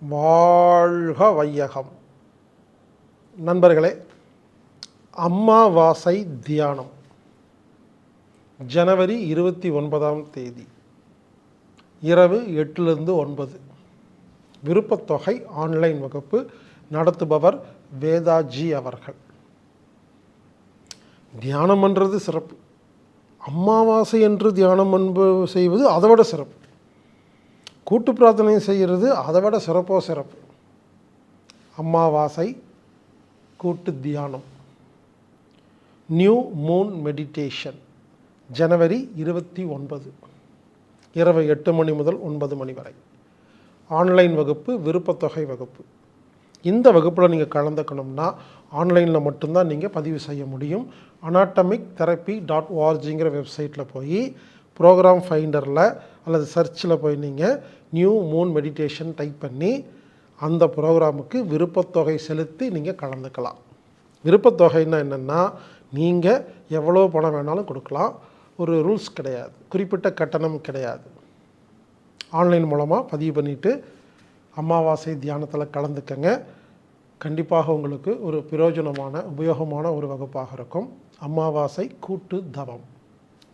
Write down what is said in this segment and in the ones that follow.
வாழ்க வையகம். நண்பர்களே அம்மாவாசை தியானம். ஜனவரி இருபத்தி ஒன்பதாம் தேதி. இரவு எட்டுலேருந்து ஒன்பது. விருப்பத்தொகை ஆன்லைன் வகுப்பு நடத்துபவர் வேதாஜி அவர்கள். தியானம் பண்ணுறது சிறப்பு. அமாவாசை என்று தியானம் அன்பு செய்வது அதை விட சிறப்பு. கூட்டு பிரார்த்தனையும் செய்கிறது அதை விட சிறப்போ சிறப்பு. அமாவாசை கூட்டு தியானம். நியூ மூன் மெடிடேஷன் ஜனவரி இருபத்தி ஒன்பது. இரவு எட்டு மணி முதல் ஒன்பது மணி வரை. ஆன்லைன் வகுப்பு விருப்பத்தொகை வகுப்பு. இந்த வகுப்பில் நீங்கள் கலந்துக்கணும்னா ஆன்லைனில் மட்டும்தான் நீங்கள் பதிவு செய்ய முடியும். அனாட்டமிக் தெரப்பி டாட் ஓஆர்ஜிங்கிற வெப்சைட்டில் போய் ப்ரோக்ராம் ஃபைண்டரில் அல்லது சர்ச்சில் போய் நீங்கள் நியூ மூன் மெடிடேஷன் டைப் பண்ணி அந்த ப்ரோக்ராமுக்கு விருப்பத்தொகை செலுத்தி நீங்கள் கலந்துக்கலாம். விருப்பத்தொகைன்னா என்னென்னா நீங்கள் எவ்வளோ பணம் வேணாலும் கொடுக்கலாம். ஒரு ரூல்ஸ் கிடையாது. குறிப்பிட்ட கட்டணம் கிடையாது. ஆன்லைன் மூலமாக பதிவு பண்ணிவிட்டு அமாவாசை தியானத்தில் கலந்துக்கங்க. கண்டிப்பாக உங்களுக்கு ஒரு பிரயோஜனமான உபயோகமான ஒரு வகுப்பாக இருக்கும். அமாவாசை கூட்டு தவம்.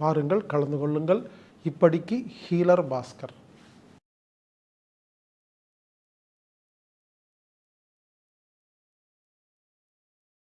வாருங்கள் கலந்து கொள்ளுங்கள். இப்படிக்கு ஹீலர் பாஸ்கர்.